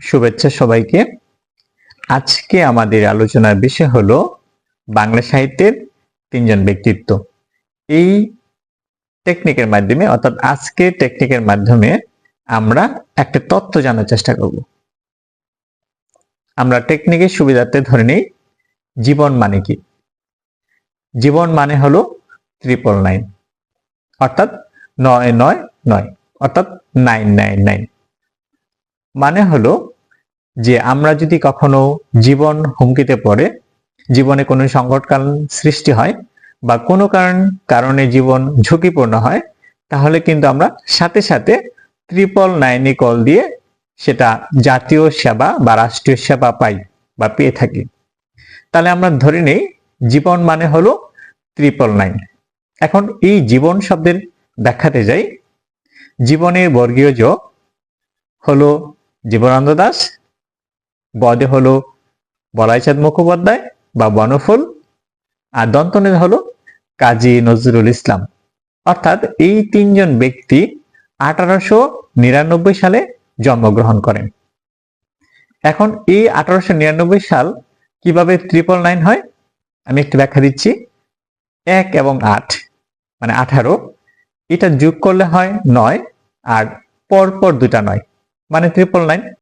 শুভেচ্ছা সবাইকে। আজকে আমাদের আলোচনার বিষয় হলো বাংলা সাহিত্যের তিনজন ব্যক্তিত্ব। এই টেকনিকের মাধ্যমে অর্থাৎ আজকে টেকনিকের মাধ্যমে আমরা একটা তথ্য জানার চেষ্টা করব। আমরা টেকনিকের সুবিধার্থে ধরে নেই, জীবন মানে কি? জীবন মানে হলো ট্রিপল নাইন অর্থাৎ নয় নয় নয়, অর্থাৎ নাইন নাইন নাইন মানে হলো যে আমরা যদি কখনো জীবন হুমকিতে পড়ে, জীবনে কোনো সংকটকাল সৃষ্টি হয় বা কোনো কারণ, কারণে জীবন ঝুঁকিপূর্ণ হয়, তাহলে কিন্তু আমরা সাথে সাথে ট্রিপল নাইনে কল দিয়ে সেটা জাতীয় সেবা বা রাষ্ট্রীয় সেবা পাই বা পেয়ে থাকি। তাহলে আমরা ধরে নেই, জীবন মানে হলো ট্রিপল নাইন। এখন এই জীবন শব্দের ব্যাখ্যাতে যাই। জীবনের বর্গীয় জ হলো জীবনানন্দ দাস, বদে হলো বলাইচাঁদ মুখোপাধ্যায় বা বনফুল, আর দন্তনে হলো কাজী নজরুল ইসলাম। অর্থাৎ এই তিনজন ব্যক্তি আঠারোশো নিরানব্বই সালে জন্মগ্রহণ করেন। এখন এই আঠারোশো নিরানব্বই সাল কীভাবে ট্রিপল নাইন হয়? আমি একটু ব্যাখ্যা দিচ্ছি। এক এবং আট মানে আঠারো, এটা যোগ করলে হয় নয়, আর পরপর দুটা নয়। মানে ট্রিপল নাইন